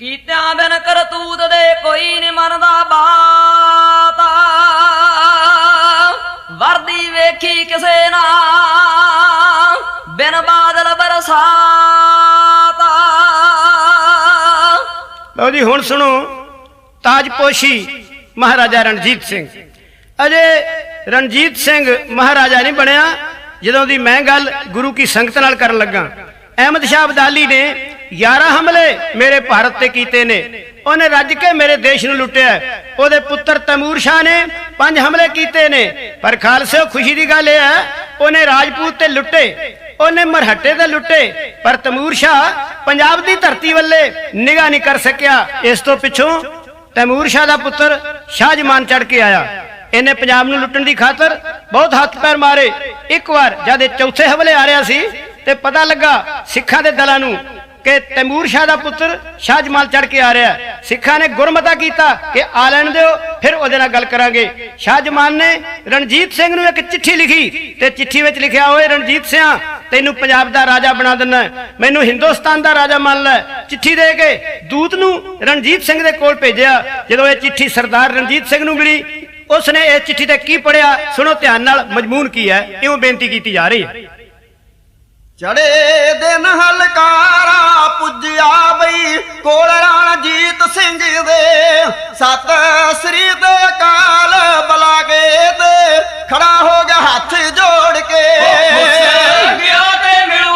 ਕੀਤਿਆਂ ਬਿਨ ਕਰਤੂਤ ਦੇ ਕੋਈ ਨੀ ਮੰਨਦਾ ਬਾਤ ਵਰਦੀ ਵੇਖੀ ਕਿਸੇ ਨਾ ਬਿਨ ਬਾਦਲ ਬਰਸਾਤ। ਲਓ ਜੀ, ਹੁਣ ਸੁਣੋ, ਤਾਜਪੋਸ਼ੀ ਮਹਾਰਾਜਾ ਰਣਜੀਤ ਸਿੰਘ। ਅਜੇ ਰਣਜੀਤ ਸਿੰਘ ਮਹਾਰਾਜਾ ਨਹੀਂ ਬਣਿਆ, ਜਦੋਂ ਦੀ ਮੈਂ ਗੱਲ ਗੁਰੂ ਕੀ ਸੰਗਤ ਨਾਲ ਕਰਨ ਲੱਗਾ। ਅਹਿਮਦ ਸ਼ਾਹ ਅਬਦਾਲੀ ਨੇ 11 ਹਮਲੇ ਮੇਰੇ ਭਾਰਤ ਤੇ ਕੀਤੇ ਨੇ। ਉਹਨੇ ਰੱਜ ਕੇ ਮੇਰੇ ਦੇਸ਼ ਨੂੰ ਲੁੱਟਿਆ। ਉਹਦੇ ਪੁੱਤਰ ਤੈਮੂਰ ਸ਼ਾਹ ਨੇ ਪੰਜ ਹਮਲੇ ਕੀਤੇ ਨੇ। ਪਰ ਖਾਲਸੇ ਖੁਸ਼ੀ ਦੀ ਗੱਲ ਇਹ ਹੈ, ਉਹਨੇ ਰਾਜਪੂਤ ਤੇ ਲੁੱਟੇ। ਉਹਨੇ ਮਰਹੱਟੇ ਤੇ ਲੁੱਟੇ। ਪਰ ਤੈਮੂਰ ਸ਼ਾਹ ਪੰਜਾਬ ਦੀ ਧਰਤੀ ਵੱਲੇ ਨਿਗਾਹ ਨਹੀਂ ਕਰ ਸਕਿਆ। ਇਸ ਤੋਂ ਪਿੱਛੋਂ ਤੈਮੂਰ ਸ਼ਾਹ ਦਾ ਪੁੱਤਰ ਸ਼ਾਹ ਜਮਾਨ ਚੜ ਕੇ ਆਇਆ। ਇਹਨੇ ਪੰਜਾਬ ਨੂੰ ਲੁੱਟਣ ਦੀ ਖਾਤਰ ਬਹੁਤ ਹੱਥ ਪੈਰ ਮਾਰੇ। ਇੱਕ ਵਾਰ ਜਦ ਇਹ ਚੌਥੇ ਹਮਲੇ ਆ ਰਿਹਾ ਸੀ ਤੇ ਪਤਾ ਲੱਗਾ ਸਿੱਖਾਂ ਦੇ ਦਲਾਂ ਨੂੰ ਕਿ ਤੈਮੂਰ ਸ਼ਾਹ ਦਾ ਪੁੱਤਰ ਸ਼ਾਹਜਮਾਲ ਚੜ ਕੇ ਆ ਰਿਹਾ ਸਿੱਖਾਂ ਨੇ ਗੁਰਮਤਾ ਕੀਤਾ ਕਿ ਆ ਲੈਣ ਦਿਓ, ਫਿਰ ਉਹਦੇ ਨਾਲ ਗੱਲ ਕਰਾਂਗੇ। ਸ਼ਾਹਜਮਾਨ ਨੇ ਰਣਜੀਤ ਸਿੰਘ ਨੂੰ ਇੱਕ ਚਿੱਠੀ ਲਿਖੀ ਤੇ ਚਿੱਠੀ ਵਿੱਚ ਲਿਖਿਆ ਹੋਏ ਰਣਜੀਤ ਸਿਆ, ਤੈਨੂੰ ਪੰਜਾਬ ਦਾ ਰਾਜਾ ਬਣਾ ਦਿੰਨਾ ਮੈਨੂੰ ਹਿੰਦੁਸਤਾਨ ਦਾ ਰਾਜਾ ਮੰਨ ਲੈ ਚਿੱਠੀ ਦੇ ਕੇ ਦੂਤ ਨੂੰ ਰਣਜੀਤ ਸਿੰਘ ਦੇ ਕੋਲ ਭੇਜਿਆ। ਜਦੋਂ ਇਹ ਚਿੱਠੀ ਸਰਦਾਰ ਰਣਜੀਤ ਸਿੰਘ ਨੂੰ ਮਿਲੀ, ਉਸਨੇ ਇਹ ਚਿੱਠੀ ਤੇ ਕੀ ਪੜਿਆ ਸੁਣੋ ਧਿਆਨ ਨਾਲ, ਮਜਮੂਨ ਕੀ ਹੈ, ਇਉਂ ਬੇਨਤੀ ਕੀਤੀ ਜਾ ਰਹੀ ਹੈ। ਚੜੇ ਦਿਨ ਹਲਕਾਰਾ ਪੁੱਜਿਆ ਬਈ, ਕੋਲ ਰਣਜੀਤ ਸਿੰਘ ਦੇ। ਸਤ ਸ੍ਰੀ ਦੇ ਅਕਾਲ ਬਲਾਗੇ ਤੇ ਖੜਾ ਹੋ ਗਿਆ ਹੱਥ ਜੋੜ ਕੇ। ਗਿਆ ਤੇ ਮਿਲੂ।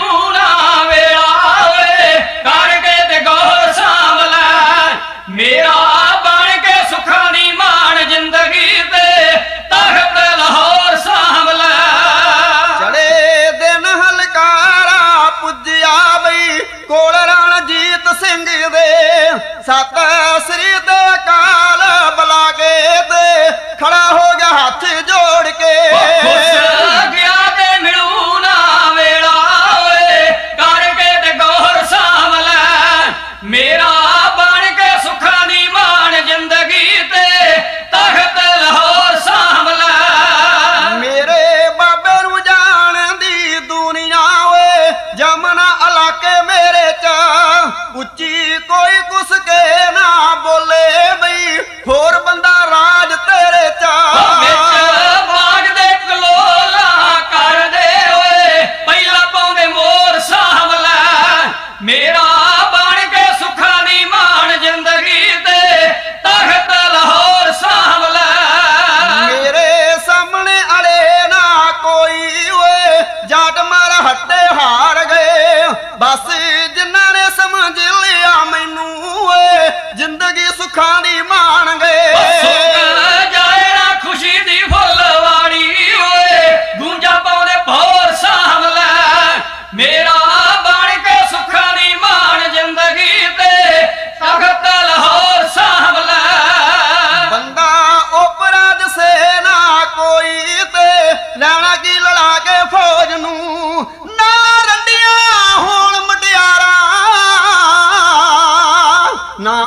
ਨਾ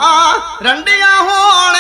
ਰੰਡੀਆਂ ਹੋਣ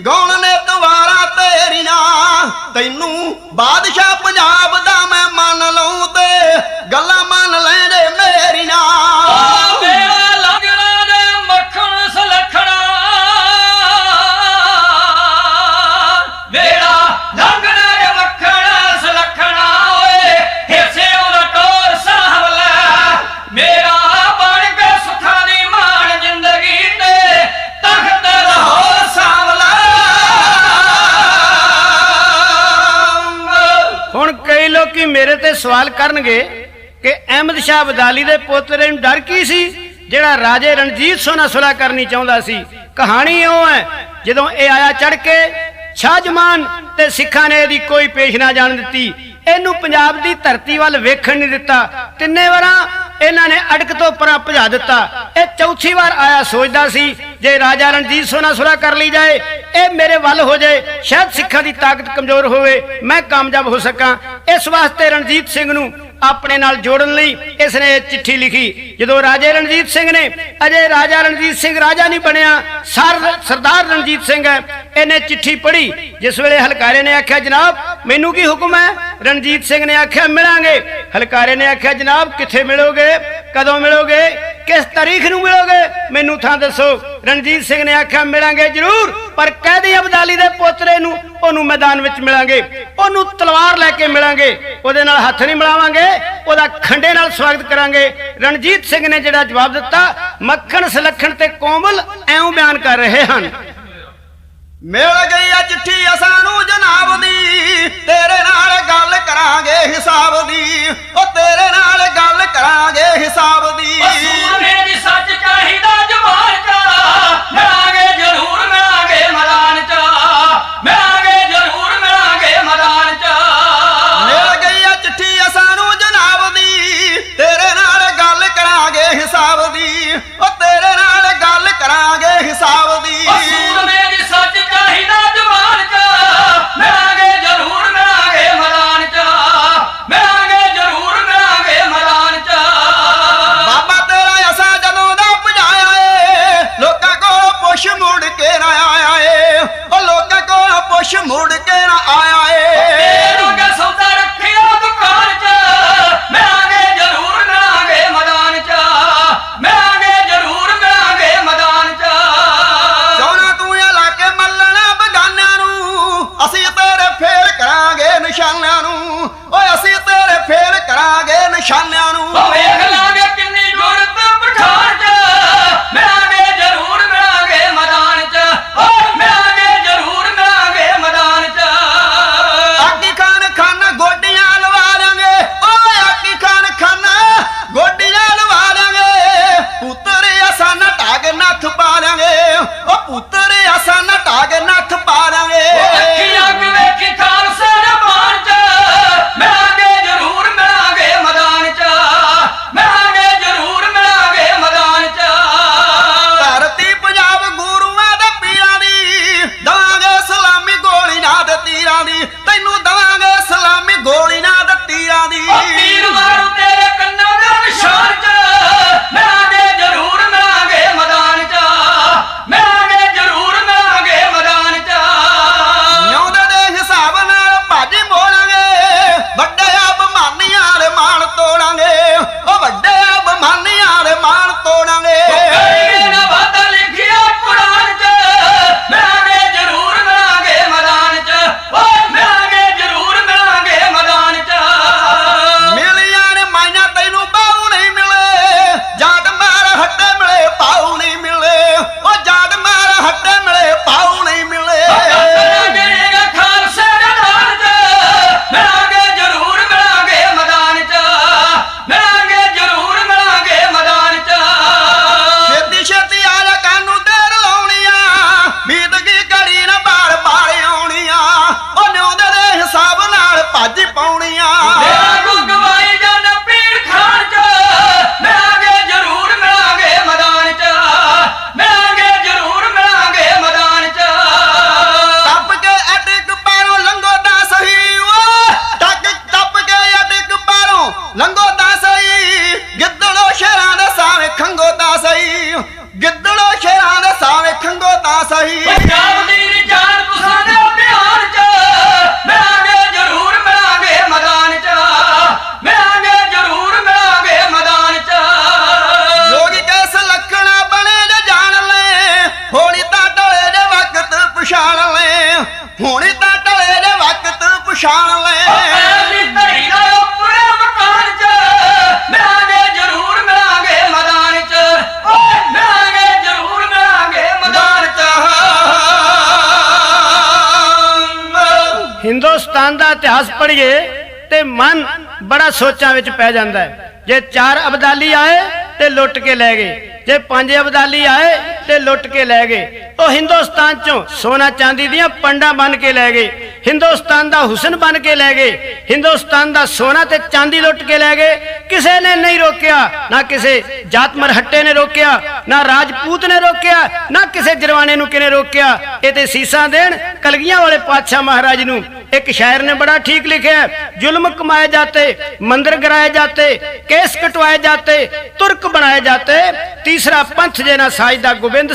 ਗਾਉਣ ਨੇ ਦੁਬਾਰਾ ਤੇਰੀਆਂ ਤੈਨੂੰ ਬਾਦਸ਼ਾਹ ਸਵਾਲ ਕਰਨਗੇ ਕਿ ਅਹਿਮਦ ਸ਼ਾਹ ਅਬਦਾਲੀ ਦੇ ਪੋਤਰੇ ਨੂੰ ਡਰ ਕੀ ਸੀ? ਜਿਹੜਾ ਰਾਜੇ ਰਣਜੀਤ ਸਿੰਘ ਨਾਲ ਸੁਲ੍ਹਾ ਕਰਨੀ ਚਾਹੁੰਦਾ ਸੀ। ਕਹਾਣੀ ਉਹ ਹੈ, ਜਦੋਂ ਇਹ ਆਇਆ ਚੜ ਕੇ, ਸ਼ਾਹ ਜਮਾਨ ਤੇ ਸਿੱਖਾਂ ਨੇ ਇਹਦੀ ਕੋਈ ਪੇਸ਼ ਨਾ ਜਾਣ ਦਿੱਤੀ। ਇਹਨੂੰ ਪੰਜਾਬ ਦੀ ਧਰਤੀ ਵੱਲ ਵੇਖਣ ਨਹੀਂ ਦਿੱਤਾ। ਤਿੰਨੇ ਵਾਰਾਂ ਇਹਨਾਂ ਨੇ ਅੜਕ ਤੋਂ ਪਰਾਂ ਭਜਾ ਦਿੱਤਾ। ਇਹ ਚੌਥੀ ਵਾਰ ਆਇਆ, ਸੋਚਦਾ ਸੀ ਜੇ ਰਾਜਾ ਰਣਜੀਤ ਸਿੰਘ ਨਾਲ ਕਰ ਲਈ ਜਾਏ, ਇਹ ਮੇਰੇ ਵੱਲ ਹੋ ਜਾਏ, ਸ਼ਾਇਦ ਸਿੱਖਾਂ ਦੀ ਤਾਕਤ ਕਮਜ਼ੋਰ ਹੋਵੇ, ਮੈਂ ਕਾਮਯਾਬ ਹੋ ਸਕਾਂ। ਇਸ ਵਾਸਤੇ ਰਣਜੀਤ ਸਿੰਘ ਨੂੰ ਆਪਣੇ ਨਾਲ ਜੋੜਨ ਲਈ ਇਸ ਨੇ ਇਹ ਚਿੱਠੀ ਲਿਖੀ। ਜਦੋਂ ਰਾਜੇ ਰਣਜੀਤ ਸਿੰਘ ਨੇ, ਅਜੇ ਰਾਜਾ ਰਣਜੀਤ ਸਿੰਘ ਰਾਜਾ ਨਹੀਂ ਬਣਿਆ, ਸਰ ਸਰਦਾਰ ਰਣਜੀਤ ਸਿੰਘ ਹੈ, ਇਹਨੇ ਚਿੱਠੀ ਪੜ੍ਹੀ। ਜਿਸ ਵੇਲੇ ਹਲਕਾਰੇ ਨੇ ਆਖਿਆ, ਜਨਾਬ, ਮੈਨੂੰ ਕੀ ਹੁਕਮ ਹੈ? ਰਣਜੀਤ ਸਿੰਘ ਨੇ ਆਖਿਆ, ਮਿਲਾਂਗੇ। ਹਲਕਾਰੇ ਨੇ ਆਖਿਆ, ਜਨਾਬ, ਕਿੱਥੇ ਮਿਲੋਗੇ? ਕਦੋਂ ਮਿਲੋਗੇ? ਕਿਸ ਤਾਰੀਖ ਨੂੰ ਮਿਲੋਗੇ? ਮੈਨੂੰ ਥਾਂ ਦੱਸੋ। ਰਣਜੀਤ ਸਿੰਘ ਨੇ ਆਖਿਆ, ਮਿਲਾਂਗੇ ਜ਼ਰੂਰ, ਪਰ ਕੈਦੀ ਅਬਦਾਲੀ ਦੇ ਪੋਤਰੇ ਨੂੰ, ਉਹਨੂੰ ਮੈਦਾਨ ਵਿੱਚ ਮਿਲਾਂਗੇ। ਉਹਨੂੰ ਤਲਵਾਰ ਲੈ ਕੇ ਮਿਲਾਂਗੇ। ਉਹਦੇ ਨਾਲ ਹੱਥ ਨਹੀਂ ਮਿਲਾਵਾਂਗੇ। ਉਹਦਾ ਖੰਡੇ ਨਾਲ ਸਵਾਗਤ ਕਰਾਂਗੇ। ਰਣਜੀਤ ਸਿੰਘ ਨੇ ਜਿਹੜਾ ਜਵਾਬ ਦਿੱਤਾ ਮੱਖਣ ਸਲੱਖਣ ਤੇ ਕੋਮਲ ਐਉਂ ਬਿਆਨ ਕਰ ਰਹੇ ਹਨ। ਮਿਲ ਗਈ ਆ ਚਿੱਠੀ ਸਾਨੂੰ ਜਨਾਬ ਦੀ। ਤੇਰੇ ਨਾਲ ਗੱਲ ਕਰਾਂਗੇ ਹਿਸਾਬ ਦੀ। ਉਹ ਤੇਰੇ ਨਾਲ ਗੱਲ ਕਰਾਂਗੇ ਹਿਸਾਬ ਦੀ। ਸੂਰਮੇ ਦੀ ਸੱਚ ਚਾਹੀਦਾ ਜਵਾਨ ਚ। ਮਿਲਾਂਗੇ ਜ਼ਰੂਰ ਕੁਛ ਮੁੜ ਕੇ ਨਾ ਆਇਆ ਏ। ਤੇਰੂ ਕੇ ਸੌਦਾ ਹਿੰਦੁਸਤਾਨ ਦਾ ਇਤਿਹਾਸ ਪੜ੍ਹੀਏ ਤੇ ਮਨ ਬੜਾ ਸੋਚਾਂ ਵਿੱਚ ਪੈ ਜਾਂਦਾ ਹੈ। ਜੇ ਚਾਰ ਅਬਦਾਲੀ ਆਏ ਤੇ ਲੁੱਟ ਕੇ ਲੈ ਗਏ। ਜੇ ਪੰਜ ਅਬਦਾਲੀ ਆਏ ਤੇ ਲੁੱਟ ਕੇ ਲੈ ਗਏ। ਉਹ ਹਿੰਦੁਸਤਾਨ ਚੋਂ ਸੋਨਾ ਚਾਂਦੀ ਦੀਆਂ ਪੰਡਾਂ ਬਣ ਕੇ ਲੈ ਗਏ। ਹਿੰਦੁਸਤਾਨ ਦਾ ਹੁਸਨ ਬਣ ਕੇ ਲੈ ਗਏ। ਹਿੰਦੁਸਤਾਨ ਦਾ ਸੋਨਾ ਤੇ ਚਾਂਦੀ ਲੁੱਟ ਕੇ ਲੈ ਗਏ। ਕਿਸੇ ਨੇ ਨਹੀਂ ਰੋਕਿਆ। ਨਾ ਕਿਸੇ ਜਾਤ ਮਰਹੱਟੇ ਨੇ ਰੋਕਿਆ। ਨਾ ਰਾਜਪੂਤ ਨੇ ਰੋਕਿਆ। ਨਾ ਕਿਸੇ ਜਰਵਾਣੇ ਨੂੰ ਕਿਨੇ ਰੋਕਿਆ? ਇਹ ਤੇ ਸੀਸਾਂ ਦੇਣ ਕਲਗੀਆਂ ਵਾਲੇ ਪਾਤਸ਼ਾਹ ਮਹਾਰਾਜ ਨੂੰ ਇੱਕ ਸ਼ਾਇਰ ਨੇ ਬੜਾ ਠੀਕ ਲਿਖਿਆ ਹੈ, ਜ਼ੁਲਮ ਕਮਾਏ ਜਾਤੇ ਮੰਦਰ ਗਿਰਾਏ ਜਾਤੇ ਕੇਸ ਕਟਵਾਏ ਜਾਤੇ ਤੁਰਕ ਬਣਾਏ ਜਾਤੇ ਤੀਸਰਾ ਪੰਥ ਜੇ ਨਾ ਸਾਜਦਾ ਗੋਬਿੰਦ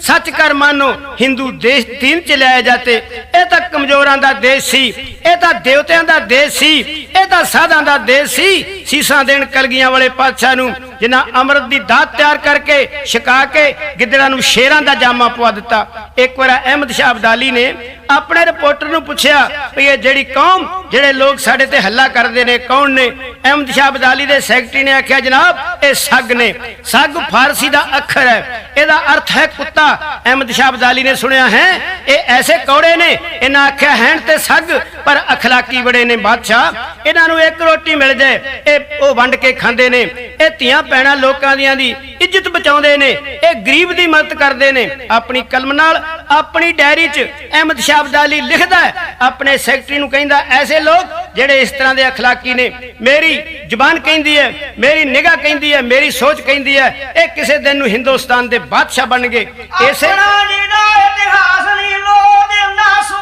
ਸਿੰਘ ਸੱਚ ਕਰ ਮਾਨੋ, ਹਿੰਦੂ ਦੇਸ਼ ਦੀਨ ਚ ਲਿਆਏ ਜਾਤੇ। ਇਹ ਤਾਂ ਕਮਜ਼ੋਰਾਂ ਦਾ ਦੇਸ਼ ਸੀ, ਇਹ ਤਾਂ ਦੇਵਤਿਆਂ ਦਾ ਦੇਸ਼ ਸੀ, ਇਹ ਤਾਂ ਸਾਧਾਂ ਦਾ ਦੇਸ਼ ਸੀ। ਸੀਸਾਂ ਦੇਣ ਕਲਗੀਆਂ ਵਾਲੇ ਪਾਤਸ਼ਾਹ ਨੂੰ ਜਿਨ੍ਹਾਂ ਅੰਮ੍ਰਿਤ ਦੀ ਦਾਤ ਤਿਆਰ ਕਰਕੇ ਛਕਾ ਕੇ ਗਿੱਦੜਾਂ ਨੂੰ ਸ਼ੇਰਾਂ ਦਾ ਜਾਮਾ ਪਵਾ ਦਿੱਤਾ। ਇੱਕ ਵਾਰ ਅਹਿਮਦ ਸ਼ਾਹ ਅਬਦਾਲੀ ਨੇ ਆਪਣੇ ਰਿਪੋਰਟਰ ਨੂੰ ਪੁੱਛਿਆ ਵੀ ਇਹ ਜਿਹੜੀ ਕੌਮ, ਜਿਹੜੇ ਲੋਕ ਸਾਡੇ ਤੇ ਹੱਲਾ ਕਰਦੇ ਨੇ, ਕੌਣ ਨੇ? ਅਹਿਮਦ ਸ਼ਾਹ ਅਬਦਾਲੀ ਦੇ ਸੈਕਟਰੀ ਨੇ ਆਖਿਆ, ਜਨਾਬ, ਇਹ ਸੱਗ ਨੇ। ਸੱਗ ਫਾਰਸੀ ਦਾ ਅੱਖਰ ਹੈ। ਇਹਦਾ ਅਰਥ ਹੈ ਕੁੱਤਾ। ਅਹਿਮਦ ਸ਼ਾਹ ਅਬਦਾਲੀ ਨੇ ਸੁਣਿਆ ਹੈ, ਇਹ ਐਸੇ ਕੌੜੇ ਨੇ, ਇਹਨਾਂ ਆਖਿਆ ਹੈਣ ਤੇ ਸੱਗ, ਪਰ ਅਖਲਾਕੀ ਬੜੇ ਨੇ ਬਾਦਸ਼ਾਹ। ਇਹਨਾਂ ਨੂੰ ਇੱਕ ਰੋਟੀ ਮਿਲ ਜਾਏ, ਇਹ ਉਹ ਵੰਡ ਕੇ ਖਾਂਦੇ ਨੇ। ਇਹ ਧੀਆਂ ਪੈਣਾ ਲੋਕਾਂ ਦੀਆਂ ਦੀ ਇੱਜ਼ਤ ਬਚਾਉਂਦੇ ਨੇ, ਇਹ ਗਰੀਬ ਦੀ ਮਦਦ ਕਰਦੇ ਨੇ। ਆਪਣੀ ਕਲਮ ਨਾਲ, ਆਪਣੀ ਡਾਇਰੀ 'ਚ ਅਹਿਮਦ ਸ਼ਾਹ ਅਬਦਾਲੀ ਲਿਖਦਾ ਆਪਣੇ ਸੈਕਟਰੀ ਨੂੰ ਕਹਿੰਦਾ, ਐਸੇ ਲੋਕ ਜਿਹੜੇ ਇਸ ਤਰ੍ਹਾਂ ਦੇ ਅਖਲਾਕੀ ਨੇ ਮੇਰੀ ਜ਼ੁਬਾਨ ਕਹਿੰਦੀ ਹੈ ਮੇਰੀ ਨਿਗਾਹ ਕਹਿੰਦੀ ਹੈ ਮੇਰੀ ਸੋਚ ਕਹਿੰਦੀ ਹੈ ਇਹ ਕਿਸੇ ਦਿਨ ਨੂੰ ਹਿੰਦੁਸਤਾਨ ਦੇ ਬਾਦਸ਼ਾਹ ਬਣਨਗੇ। ਇਸੇ ਆਪਣਾ ਦਾ ਇਤਿਹਾਸ ਨਹੀਂ ਲੋਦ ਨਾ ਸੂਰਜ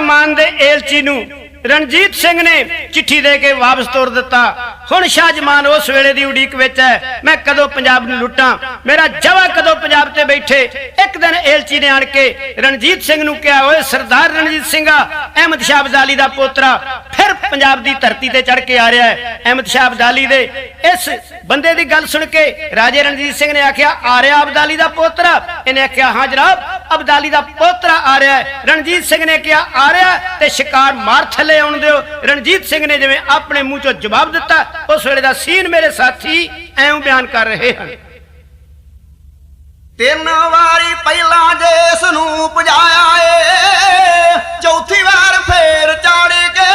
ਸ਼ਾਹ ਦੇ ਏਲਚੀ ਨੂੰ ਰਣਜੀਤ ਸਿੰਘ ਨੇ ਚਿੱਠੀ ਦੇ ਕੇ ਵਾਪਸ ਤੋਰ ਦਿੱਤਾ। ਹੁਣ ਸ਼ਾਹ ਜਮਾਨ ਉਸ ਵੇਲੇ ਦੀ ਉਡੀਕ ਵਿੱਚ ਹੈ। ਮੈਂ ਕਦੋਂ ਪੰਜਾਬ ਨੂੰ ਲੁੱਟਾਂ? ਮੇਰਾ ਜਵਾ ਕਦੋਂ ਪੰਜਾਬ ਤੇ ਬੈਠੇ? ਇੱਕ ਦਿਨ ਏਲਚੀ ਨੇ ਆਣ ਕੇ ਰਣਜੀਤ ਸਿੰਘ ਨੂੰ ਕਿਹਾ, ਓਏ ਸਰਦਾਰ ਰਣਜੀਤ ਸਿੰਘਾ ਅਹਿਮਦ ਸ਼ਾਹ ਅਬਦਾਲੀ ਦਾ ਪੋਤਰਾ। ਫਿਰ ਪੰਜਾਬ ਦੀ ਧਰਤੀ ਤੇ ਚੜ ਕੇ ਆ ਰਿਹਾ ਹੈ। ਅਹਿਮਦ ਸ਼ਾਹ ਅਬਦਾਲੀ ਦੇ ਇਸ ਬੰਦੇ ਦੀ ਗੱਲ ਸੁਣ ਕੇ ਰਾਜੇ ਰਣਜੀਤ ਸਿੰਘ ਨੇ ਆਖਿਆ, ਆ ਰਿਹਾ ਅਬਦਾਲੀ ਦਾ ਪੋਤਰਾ? ਇਹਨੇ ਆਖਿਆ, ਹਾਂ ਜਨਾਬ, ਅਬਦਾਲੀ ਦਾ ਪੋਤਰਾ ਆ ਰਿਹਾ ਹੈ। ਰਣਜੀਤ ਸਿੰਘ ਨੇ ਕਿਹਾ, ਆ ਰਿਹਾ ਤੇ ਸ਼ਿਕਾਰ ਮਾਰ ਥੱਲੇ ਆਉਣ ਦਿਓ। ਰਣਜੀਤ ਸਿੰਘ ਨੇ ਜਿਵੇਂ ਆਪਣੇ ਮੂੰਹ ਚੋਂ ਜਵਾਬ ਦਿੱਤਾ ਉਸ ਵੇਲੇ ਦਾ ਸੀਨ ਮੇਰੇ ਸਾਥੀ ਐਂ ਬਿਆਨ ਕਰ ਰਹੇ ਹਨ। ਤਿੰਨ ਵਾਰੀ ਪਹਿਲਾਂ ਦੇਸ਼ ਨੂੰ ਪੁਜਾਇਆ ਏ, ਚੌਥੀ ਵਾਰ ਫੇਰ ਚਾੜ ਕੇ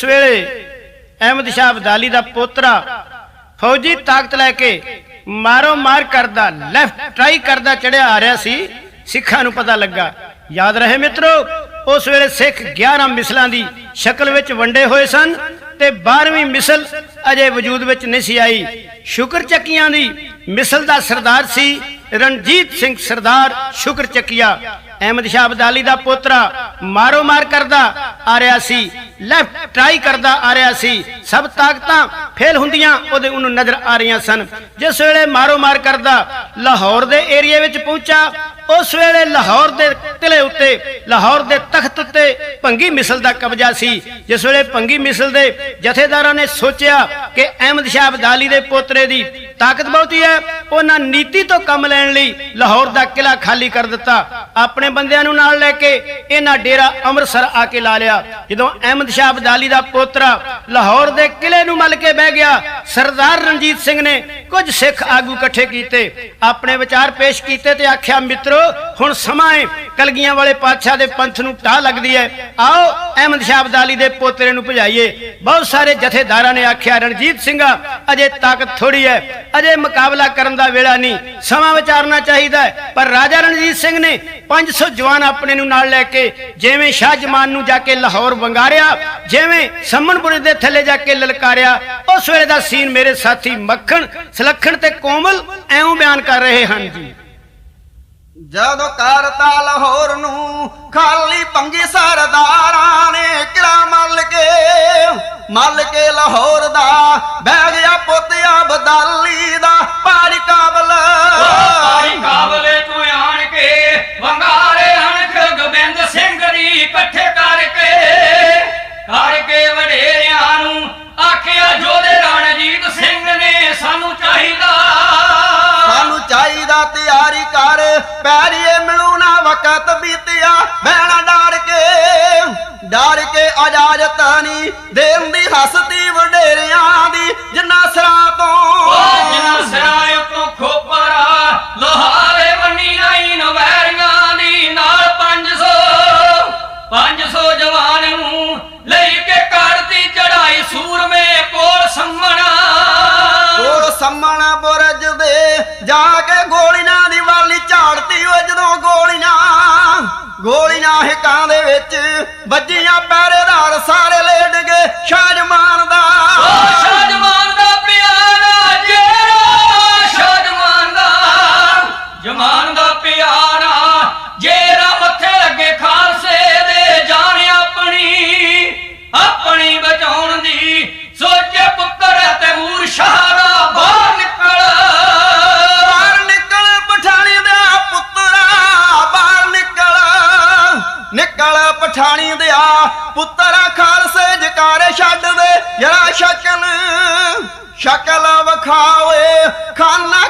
ਜਿਸ ਵੇਲੇ ਅਹਿਮਦ ਸ਼ਾਹ ਅਬਦਾਲੀ ਦਾ ਪੋਤਰਾ ਫੌਜੀ ਤਾਕਤ ਲੈ ਕੇ ਮਾਰੋ ਮਾਰ ਕਰਦਾ ਲੈਫਟ ਟਰਾਈ ਕਰਦਾ, ਚੜਿਆ ਆ ਰਿਹਾ ਸੀ। ਸਿੱਖਾਂ ਨੂੰ ਪਤਾ ਲੱਗਾ। ਯਾਦ ਰਹੇ ਮਿੱਤਰੋ, ਉਸ ਵੇਲੇ ਸਿੱਖ 11 ਮਿਸਲਾਂ ਦੀ ਸ਼ਕਲ ਵਿੱਚ ਵੰਡੇ ਹੋਏ ਸਨ ਤੇ 12ਵੀਂ ਮਿਸਲ ਅਜੇ ਵਜੂਦ ਵਿੱਚ ਨਹੀਂ ਸੀ ਆਈ। ਸ਼ੁਕਰ ਚੱਕੀਆਂ ਦੀ ਮਿਸਲ ਦਾ ਸਰਦਾਰ ਸੀ ਰਣਜੀਤ ਸਿੰਘ ਸਰਦਾਰ ਸ਼ੁਕਰ ਚੱਕੀਆ। ਅਹਿਮਦ ਸ਼ਾਹ ਅਬਦਾਲੀ ਦਾ ਪੋਤਰਾ ਮਾਰੋ ਮਾਰ ਕਰਦਾ ਆ ਰਿਹਾ ਸੀ ਲੈਫਟ ਟਰਾਈ ਕਰਦਾ ਆ ਰਿਹਾ ਸੀ। ਸਭ ਤਾਕਤਾਂ ਫੇਲ ਹੁੰਦੀਆਂ ਉਹਦੇ ਉਹਨੂੰ ਨਜ਼ਰ ਆ ਰਹੀਆਂ ਸਨ। ਜਿਸ ਵੇਲੇ ਮਾਰੋ ਮਾਰ ਕਰਦਾ ਲਾਹੌਰ ਦੇ ਏਰੀਏ ਵਿੱਚ ਪਹੁੰਚਾ ਉਸ ਵੇਲੇ ਲਾਹੌਰ ਦੇ ਕਿਲੇ ਉੱਤੇ, ਲਾਹੌਰ ਦੇ ਤਖਤ ਉੱਤੇ ਭੰਗੀ ਮਿਸਲ ਦਾ ਕਬਜ਼ਾ ਸੀ, ਜਿਸ ਵੇਲੇ ਭੰਗੀ ਮਿਸਲ ਦੇ ਜਥੇਦਾਰਾਂ ਨੇ ਸੋਚਿਆ ਕਿ ਅਹਿਮਦ ਸ਼ਾਹ ਅਬਦਾਲੀ ਦੇ ਪੋਤਰੇ ਦੀ ਤਾਕਤ ਬਹੁਤੀ ਹੈ, ਉਹਨਾਂ ਨੀਤੀ ਤੋਂ ਕੰਮ ਲੈਣ ਲਈ ਲਾਹੌਰ ਦਾ ਕਿਲਾ ਖਾਲੀ ਕਰ ਦਿੱਤਾ। ਆਪਣੇ ਬੰਦਿਆਂ ਨੂੰ ਨਾਲ ਲੈ ਕੇ ਇਹਨਾਂ ਡੇਰਾ ਅੰਮ੍ਰਿਤਸਰ ਆ ਕੇ ਲਾ ਲਿਆ। ਜਦੋਂ ਅਹਿਮਦ ਸ਼ਾਹ ਅਬਦਾਲੀ ਦਾ ਪੋਤਰਾ ਲਾਹੌਰ ਦੇ ਕਿਲੇ ਨੂੰ ਮਲ ਕੇ ਬਹਿ ਗਿਆ, ਸਰਦਾਰ ਰਣਜੀਤ ਸਿੰਘ ਨੇ ਕੁਝ ਸਿੱਖ ਆਗੂ ਇਕੱਠੇ ਕੀਤੇ। ਆਪਣੇ ਵਿਚਾਰ ਪੇਸ਼ ਕੀਤੇ ਤੇ ਆਖਿਆ, ਮਿੱਤਰੋ ਹੁਣ ਸਮਾਂ ਹੈ ਕਲਗੀਆਂ ਵਾਲੇ ਪਾਤਸ਼ਾਹ ਦੇ ਪੰਥ ਨੂੰ ਢਾਹ ਲੱਗਦੀ ਹੈ ਆਓ, ਅਹਿਮਦ ਸ਼ਾਹ ਅਬਦਾਲੀ ਦੇ ਪੋਤਰੇ ਨੂੰ ਭਜਾਈਏ। ਬਹੁਤ ਸਾਰੇ ਜਥੇਦਾਰਾਂ ਨੇ ਆਖਿਆ, ਰਣਜੀਤ ਸਿੰਘਾ, ਅਜੇ ਤਾਕਤ ਥੋੜੀ ਹੈ ਅਜੇ ਮੁਕਾਬਲਾ ਕਰਨ ਦਾ ਵੇਲਾ ਨਹੀਂ। ਸਮਾਂ ਵਿਚਾਰਨਾ ਚਾਹੀਦਾ ਹੈ ਪਰ ਰਾਜਾ ਰਣਜੀਤ ਸਿੰਘ ਨੇ 500 ਜਵਾਨ ਆਪਣੇ ਨੂੰ ਨਾਲ ਲੈ ਕੇ ਜਿਵੇਂ ਸ਼ਾਹ ਜਮਾਨ ਨੂੰ ਜਾ ਕੇ ਲਾਹੌਰ ਵੰਗਾਰਿਆ, ਜਿਵੇਂ ਸੰਮਨਪੁਰ ਦੇ ਥੱਲੇ ਜਾ ਕੇ ਲਲਕਾਰਿਆ, ਉਸ ਵੇਲੇ ਦਾ ਸੀਨ ਮੇਰੇ ਸਾਥੀ ਮੱਖਣ, ਸਲੱਖਣ ਤੇ ਕੋਮਲ ਐਉਂ ਬਿਆਨ ਕਰ ਰਹੇ ਹਨ ਜੀ। ਜਦੋਂ ਕਰਤਾ ਲਾਹੌਰ ਨੂੰ, ਖਾਲੀ ਪੰਗੀ ਸਰਦਾਰਾਂ ਨੇ ਕਿਲਾ ਮੱਲ ਕੇ ਮੱਲ ਕੇ ਲਾਹੌਰ ਦਾ ਬਹਿ ਗਿਆ ਪੁੱਤ ਅਬਦਾਲੀ ਦਾ ਪਾੜੀ ਕਾਬਲ। ਪਾਰੀ ਕਾਬਲੇ ਤੋਂ ਆਣ ਕੇ ਵੰਗਾਰੇ ਹਣਕ ਗੋਬਿੰਦ ਸਿੰਘ ਦੀ ਇਕੱਠੇ ਕਰਕੇ ਕਰਕੇ ਵਡੇਰਿਆਂ ਨੂੰ ਆਖਿਆ ਜੋਦੇ ਰਣਜੀਤ ਸਿੰਘ ਨੇ ਸਾਨੂੰ ਚਾਹੀਦਾ। ਸਾਨੂੰ ਚਾਹੀਦਾ ਤਿਆਰੀ ਕਰ, ਪੈਰੀਏ ਮਿਲੂ ਨਾ ਵਕਤ ਬੀਤਿਆ, ਬਹਿਣਾ ਡਾਰ ਕੇ। ਡਾਰ ਕੇ ਇਜਾਜ਼ਤ ਨਹੀਂ ਦੇਣ ਦੀ ਹਸਤੀ ਨਿਕਲ ਪਠਾਣੀ ਦਿਆ ਪੁੱਤਰਾ ਖਾਲਸੇ ਜਕਾਰੇ ਛੱਡ ਦੇ। ਜਰਾ ਸ਼ਕਲ ਸ਼ਕਲ ਵਿਖਾਵੇ ਖਾਨਾ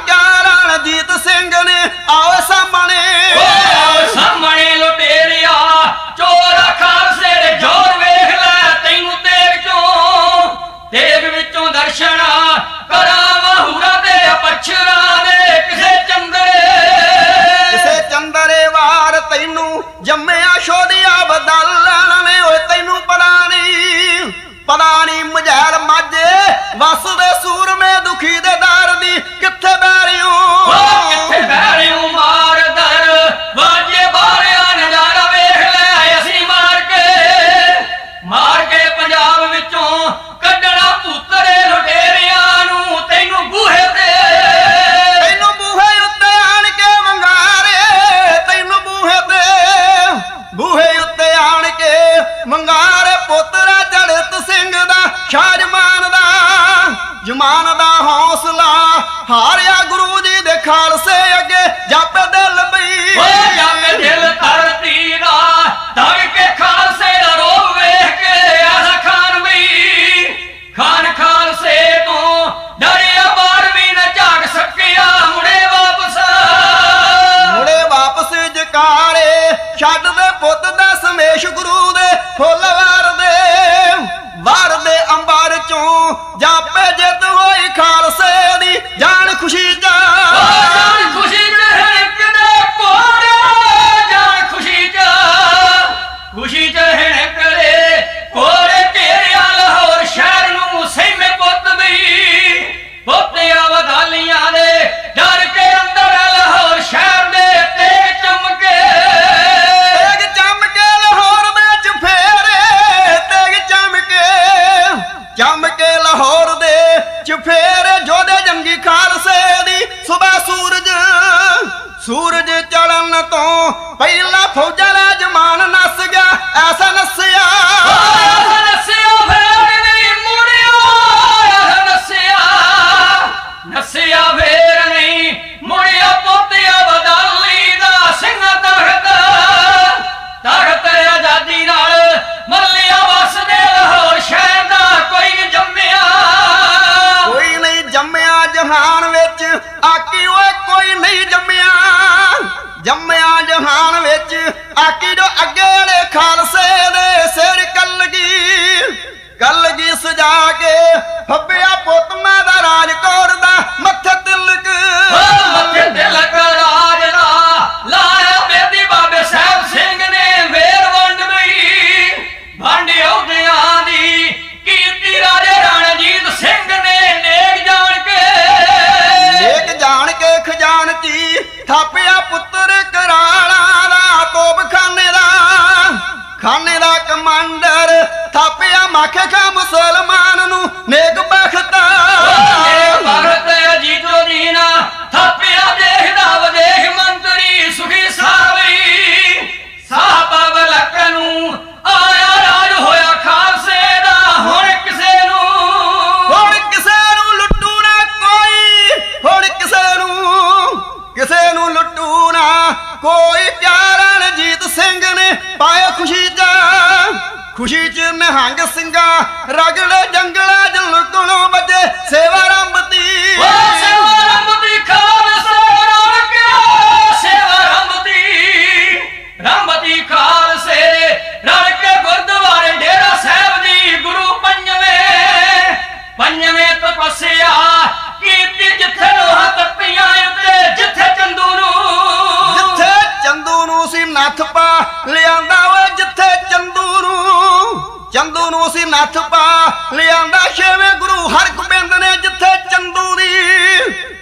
ਛੇਵੇਂ ਗੁਰੂ ਨੇ ਜਿੱਥੇ ਚੰਦੂ ਦੀ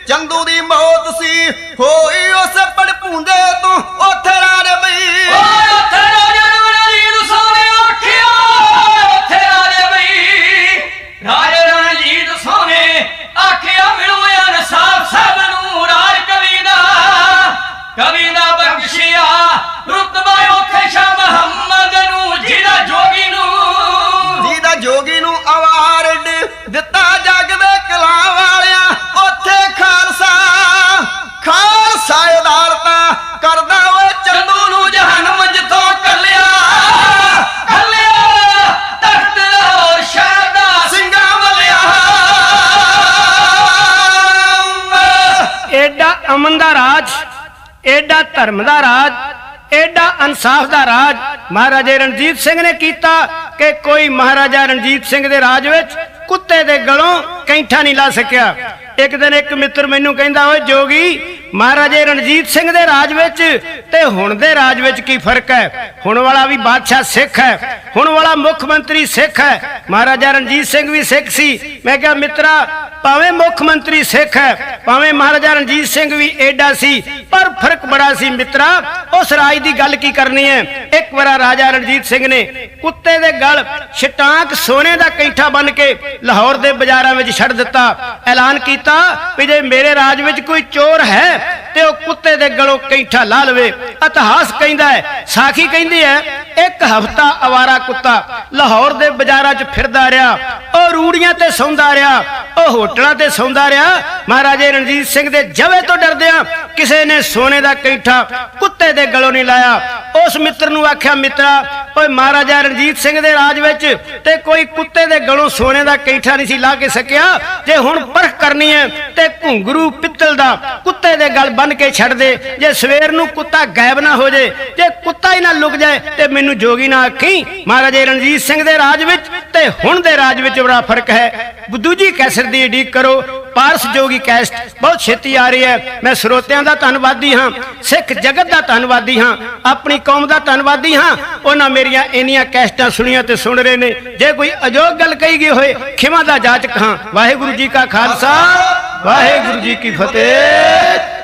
ਚੰਦੂ ਦੀ ਮੌਤ ਸੀ ਹੋਈ ਐਡਾ ਧਰਮ ਦਾ ਰਾਜ ਐਡਾ ਇਨਸਾਫ ਦਾ ਰਾਜ। ਮਹਾਰਾਜਾ ਰਣਜੀਤ ਸਿੰਘ ਨੇ ਕੀਤਾ ਕਿ ਕੋਈ ਮਹਾਰਾਜਾ ਰਣਜੀਤ ਸਿੰਘ ਦੇ ਰਾਜ ਵਿੱਚ ਕੁੱਤੇ ਦੇ ਗਲੋਂ ਕੈਂਠਾ ਨਹੀਂ ਲਾ ਸਕਿਆ। ਇੱਕ ਦਿਨ ਇੱਕ ਮਿੱਤਰ ਮੈਨੂੰ ਕਹਿੰਦਾ, ਓਏ ਜੋਗੀ ਮਹਾਰਾਜੇ ਰਣਜੀਤ ਸਿੰਘ ਦੇ ਰਾਜ ਵਿੱਚ ਤੇ ਹੁਣ ਦੇ ਰਾਜ ਵਿੱਚ ਕੀ ਫ਼ਰਕ ਹੈ? ਹੁਣ ਵਾਲਾ ਵੀ ਬਾਦਸ਼ਾਹ ਸਿੱਖ ਹੈ। ਹੁਣ ਵਾਲਾ ਮੁੱਖ ਮੰਤਰੀ ਸਿੱਖ ਹੈ। ਮਹਾਰਾਜਾ ਰਣਜੀਤ ਸਿੰਘ ਵੀ ਸਿੱਖ ਸੀ। ਮੈਂ ਕਿਹਾ, ਮਿੱਤਰਾ, ਭਾਵੇਂ ਮੁੱਖ ਮੰਤਰੀ ਸਿੱਖ ਹੈ, ਭਾਵੇਂ ਮਹਾਰਾਜਾ ਰਣਜੀਤ ਸਿੰਘ ਵੀ ਐਡਾ ਸੀ, ਪਰ ਫ਼ਰਕ ਬੜਾ ਸੀ, ਮਿੱਤਰਾ। ਉਸ ਰਾਜ ਦੀ ਗੱਲ ਕੀ ਕਰਨੀ ਹੈ? ਇੱਕ ਵਾਰ ਰਾਜਾ ਰਣਜੀਤ ਸਿੰਘ ਨੇ ਕੁੱਤੇ ਦੇ ਗਲ ਛਟਾਂਕ ਸੋਨੇ ਦਾ ਕੈਂਠਾ ਬੰਨ ਕੇ ਲਾਹੌਰ ਦੇ ਬਾਜ਼ਾਰਾਂ ਵਿੱਚ ਛੱਡ ਦਿੱਤਾ। ਐਲਾਨ ਕੀਤਾ ਵੀ ਜੇ ਮੇਰੇ ਰਾਜ ਵਿੱਚ ਕੋਈ ਚੋਰ ਹੈ ਤੇ ਉਹ ਕੁੱਤੇ ਦੇ ਗਲੋਂ ਕੈਂਠਾ ਲਾ ਲਵੇ। ਇਤਿਹਾਸ ਕਹਿੰਦਾ ਹੈ, ਸਾਖੀ ਕਹਿੰਦੀ ਹੈ, ਇੱਕ ਹਫਤਾ ਅਵਾਰਾ ਕੁੱਤਾ ਲਾਹੌਰ ਦੇ ਬਾਜ਼ਾਰਾਂ 'ਚ ਫਿਰਦਾ ਰਿਹਾ। ਉਹ ਰੂੜੀਆਂ ਤੇ ਸੌਂਦਾ ਰਿਹਾ, ਉਹ ਹੋਟਲਾਂ ਤੇ ਸੌਂਦਾ ਰਿਹਾ। ਮਹਾਰਾਜੇ ਰਣਜੀਤ ਸਿੰਘ ਦੇ ਜਵੇ ਤੋਂ ਡਰਦਿਆਂ ਕਿਸੇ ਨੇ ਸੋਨੇ ਦਾ ਕੈਂਠਾ ਕੁੱਤੇ ਦੇ ਗਲੋਂ ਨਹੀਂ ਲਾਇਆ। ਉਸ ਮਿੱਤਰ ਨੂੰ ਆਖਿਆ, ਮਿੱਤਰਾ, ਓਏ ਮਹਾਰਾਜਾ ਰਣਜੀਤ ਸਿੰਘ ਦੇ ਰਾਜ ਵਿੱਚ ਤੇ ਕੋਈ ਕੁੱਤੇ ਦੇ ਗਲੋਂ ਸੋਨੇ ਦਾ ਕੈਂਠਾ ਨਹੀਂ ਸੀ ਲਾ ਕੇ ਸਕਿਆ। ਜੇ ਹੁਣ ਪਰਖ ਕਰਨੀ ਹੈ ਤੇ ਘੁੰਗਰੂ ਪਿੱਤਲ ਦਾ ਕੁੱਤੇ ਦੇ ਗਲ ਬੰਨ ਕੇ ਛੱਡ ਦੇ। ਜੇ ਸਵੇਰ ਨੂੰ ਕੁੱਤਾ ਗਾਇਬ ਨਾ ਹੋ ਜੇ ਜੇ ਕੁੱਤਾ ਹੀ ਨਾ ਲੁਕ ਜਾਏ ਤੇ ਮੈਨੂੰ ਜੋਗੀ ਨਾ ਆਖੀ। ਮਹਾਰਾਜੇ ਰਣਜੀਤ ਸਿੰਘ ਦੇ ਰਾਜ ਵਿੱਚ ਤੇ ਹੁਣ ਦੇ ਰਾਜ ਵਿੱਚ ਬੜਾ ਫ਼ਰਕ ਹੈ। ਦੂਜੀ ਕੈਸਰ ਦੀ ਉਡੀਕ ਕਰੋ। ਪਾਰਸ ਜੋਗੀ ਕੈਸਟ, ਬਹੁਤ ਛੇਤੀ ਆ ਰਹੀ ਹੈ। ਮੈਂ ਸਰੋਤਿਆਂ ਦਾ ਧੰਨਵਾਦੀ ਹਾਂ, ਸਿੱਖ ਜਗਤ ਦਾ ਧੰਨਵਾਦੀ ਹਾਂ, ਆਪਣੀ ਕੌਮ ਦਾ ਧੰਨਵਾਦੀ ਹਾਂ। ਉਹਨਾਂ ਮੇਰੀਆਂ ਇੰਨੀਆਂ ਕੈਸਟਾਂ ਸੁਣੀਆਂ ਤੇ ਸੁਣ ਰਹੇ ਨੇ। ਜੇ ਕੋਈ ਅਜੋਗ ਗੱਲ ਕਹੀ ਗਈ ਹੋਏ ਖਿਮਾ ਦਾ ਜਾਚਕ ਹਾਂ। ਵਾਹਿਗੁਰੂ ਜੀ ਕਾ ਖਾਲਸਾ, ਵਾਹਿਗੁਰੂ ਜੀ ਕੀ ਫਤਿਹ।